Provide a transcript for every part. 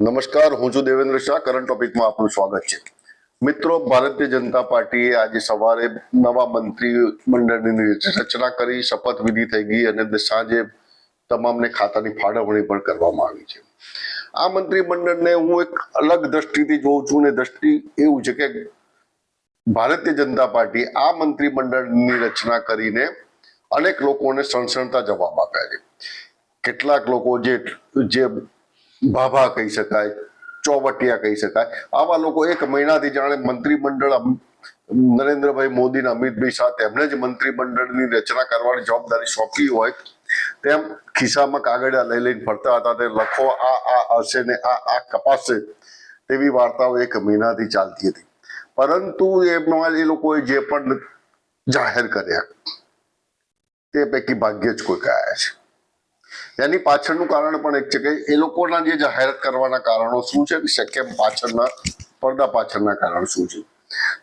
નમસ્કાર, હું છું દેવેન્દ્ર શાહ. કરંટ ટોપિકમાં આપનું સ્વાગત છે. મિત્રો, ભારતીય જનતા પાર્ટીએ આજે સવારે નવા મંત્રી મંડળની રચના કરી શપથવિધિ થઈ ગઈ અને સાંજે તમામને ખાતાની ફાળવણી પણ કરવામાં આવી છે. આ મંત્રી મંડળને હું એક અલગ દ્રષ્ટિથી જોઉં છું ને દ્રષ્ટિ એવું છે કે ભારતીય જનતા પાર્ટી આ મંત્રી મંડળની રચના કરીને અનેક લોકોને સણસણતા જવાબ આપ્યા છે. કેટલાક લોકો જે જે ભાભા કહી શકાય, ચોવટિયા કહી શકાય. આવા લોકો એક મહિનાથી જાણે મંત્રીમંડળ નરેન્દ્રભાઈ મોદી અને અમિતભાઈ શાહ તેમને જ મંત્રીમંડળની રચના કરવાની જવાબદારી સોંપી હોય, તેમ ખિસ્સામાં કાગળિયા લઈ લઈને ફરતા હતા. તે લખો, આ આ હશે ને આ આ કપાશે તેવી વાર્તાઓ એક મહિનાથી ચાલતી હતી. પરંતુ એમાં એ લોકોએ જે પણ જાહેર કર્યા, તે પૈકી ભાગ્યે જ કોઈ કયા છે. એની પાછળનું કારણ પણ એક છે કે એ લોકોના જે જાહેરાત કરવાના કારણો શું છે? કેમ પાછળના, પડદા પાછળના કારણ શું છે?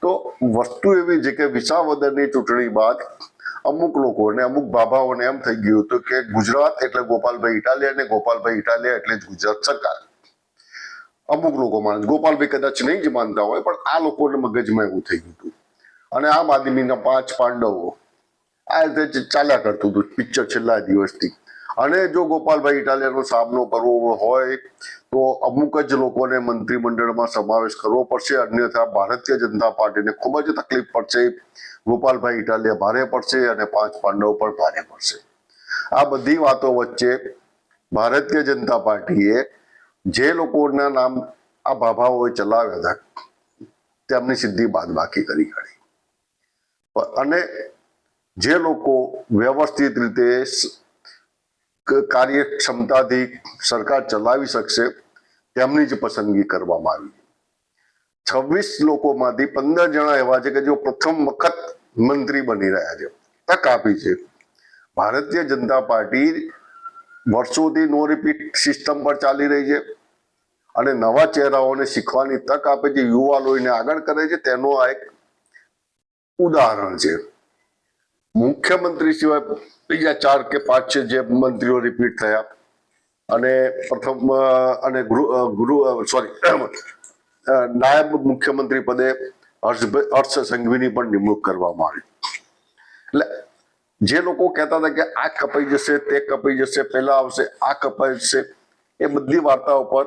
તો વસ્તુ એવી છે કે વિસાવદરની ચૂંટણી બાદ અમુક લોકોને, અમુક બાબાઓને એમ થઈ ગયું હતું કે ગુજરાત એટલે ગોપાલભાઈ ઇટાલિયા અને ગોપાલભાઈ ઇટાલિયા એટલે જ ગુજરાત સરકાર. અમુક લોકો માને, ગોપાલભાઈ કદાચ નહીં જ માનતા હોય, પણ આ લોકોને મગજમાં એવું થઈ ગયું હતું. અને આમ આદમીના પાંચ પાંડવો આ રીતે ચાલ્યા કરતું હતું પિક્ચર છેલ્લા દિવસથી. અને જો ગોપાલભાઈ ઇટાલિયાનો સામનો કરવો હોય, તો અમુક જ લોકોને મંત્રીમંડળમાં સમાવેશ કરવો પડશે. અન્યથા ભારતીય જનતા પાર્ટીને ખૂબ જ તકલીફ પડશે. ગોપાલભાઈ ઇટાલિયા ભારે પડશે અને પાંચ પાંડવ પણ ભારે પડશે. આ બધી વાતો વચ્ચે ભારતીય જનતા પાર્ટીએ જે લોકોના નામ આ ભાભાઓએ ચલાવ્યા હતા, તેમની સિદ્ધિ બાદબાકી કરી કાઢી. અને જે લોકો વ્યવસ્થિત રીતે કાર્યક્ષમતાથી સરકાર ચલાવી શકશે, તેમની જ પસંદગી કરવામાં આવી. છવ્વીસ લોકોમાંથી પંદર જણા એવા છે કે જેઓ પ્રથમ વખત મંત્રી બની રહ્યા છે. તક આપી છે. ભારતીય જનતા પાર્ટી વર્ષોથી નો રિપીટ સિસ્ટમ પર ચાલી રહી છે અને નવા ચહેરાઓને શીખવાની તક આપે છે. યુવા લોહીને આગળ કરે છે. તેનો આ એક ઉદાહરણ છે. મુખ્યમંત્રી સિવાય બીજા ચાર કે પાંચ છે જે મંત્રીઓ રિપીટ થયા. અને પ્રથમ અને ગૃહ સોરી નાયબ મુખ્યમંત્રી પદે હર્ષભાઈ હર્ષ સંઘવીની પણ નિમણૂક કરવામાં આવી. એટલે જે લોકો કહેતા હતા કે આ કપાઈ જશે, તે કપાઈ જશે પેલા આવશે, આ કપાઈ જશે, એ બધી વાર્તાઓ પર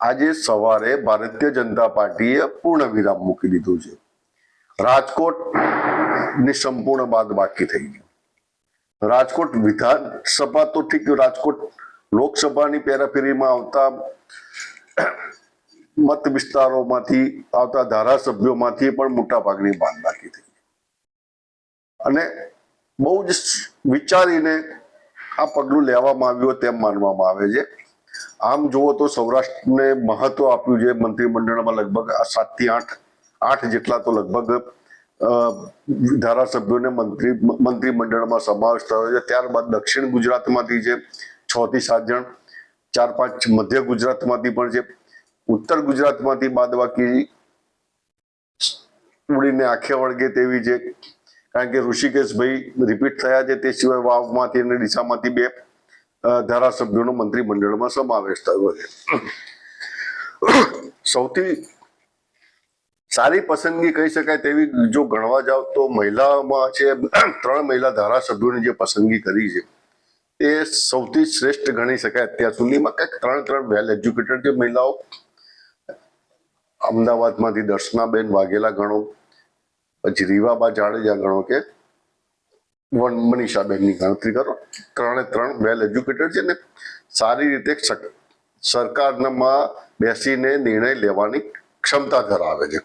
આજે સવારે ભારતીય જનતા પાર્ટીએ પૂર્ણ વિરામ મૂકી દીધું છે. રાજકોટની સંપૂર્ણ બાદ બાકી થઈ ગઈ. રાજકોટ વિધાનસભા તો ઠીક રાજકોટ લોકસભાની પેરાફેરીમાં આવતા મત વિસ્તારોમાંથી આવતા ધારાસભ્યોમાંથી પણ મોટા ભાગની બાદ બાકી થઈ અને બહુ જ વિચારીને આ પગલું લેવામાં આવ્યું તેમ માનવામાં આવે છે. આમ જુઓ તો સૌરાષ્ટ્રને મહત્વ આપ્યું છે, મંત્રીમંડળમાં લગભગ આ સાતથી આઠ આઠ જેટલા તો લગભગ ધારાસભ્યોને મંત્રી, મંત્રીમંડળમાં સમાવેશ થયો છે. ત્યારબાદ દક્ષિણ ગુજરાતમાંથી છે છ થી સાત જણ, ચાર પાંચ મધ્ય ગુજરાતમાંથી પણ છે ઉત્તર ગુજરાતમાંથી બાદ બાકી ઉડીને આખે વળગે તેવી છે કારણ કે ઋષિકેશભાઈ રિપીટ થયા છે, તે સિવાય વાવમાંથી અને ડીસામાંથી બે ધારાસભ્યોનો મંત્રીમંડળમાં સમાવેશ થયો છે. સૌથી સારી પસંદગી કહી શકાય તેવી જો ગણવા જાવ તો મહિલામાં છે ત્રણ મહિલા ધારાસભ્યોની જે પસંદગી કરી છે એ સૌથી શ્રેષ્ઠ ગણી શકાય અત્યાર સુધીમાં કંઈક ત્રણ ત્રણ વેલ એજ્યુકેટેડ જે મહિલાઓ અમદાવાદમાંથી દર્શનાબેન વાઘેલા ગણો પછી રીવાબા જાડેજા ગણો કે વન મનીષાબેનની ગણતરી કરો ત્રણે ત્રણ વેલ એજ્યુકેટેડ છે ને સારી રીતે સરકારમાં બેસીને નિર્ણય લેવાની ક્ષમતા ધરાવે છે.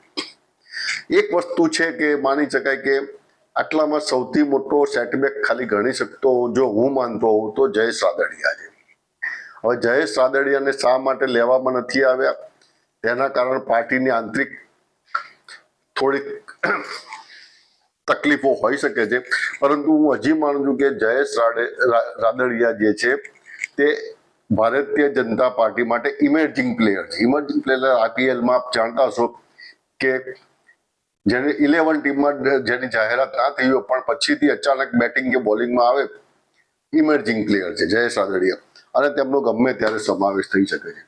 એક વસ્તુ છે કે માની શકાય કે આટલામાં સૌથી મોટો સેટબેક ખાલી ગણી શકતો જો હું માનતો હોઉં તો જયેશ રાદડિયા છે. હવે જયેશ રાદડિયાને શા માટે લેવામાં નથી આવ્યા? તેના કારણ પાર્ટીની આંતરિક થોડીક તકલીફો હોઈ શકે છે. પરંતુ હું હજી માનું છું કે જયેશ રાડે રાદડિયા જે છે તે ભારતીય જનતા પાર્ટી માટે ઇમર્જિંગ પ્લેયર છે. ઇમર્જિંગ પ્લેયર આઈપીએલમાં આપ જાણતા હશો કે જેને ઇલેવન ટીમમાં જેની જાહેરાત ના થઈ હોય, પણ પછીથી અચાનક બેટિંગ કે બોલિંગમાં આવે ઇમર્જિંગ પ્લેયર છે, જયેશ રાદડિયા અને તેમનો ગમે ત્યારે સમાવેશ થઈ શકે છે.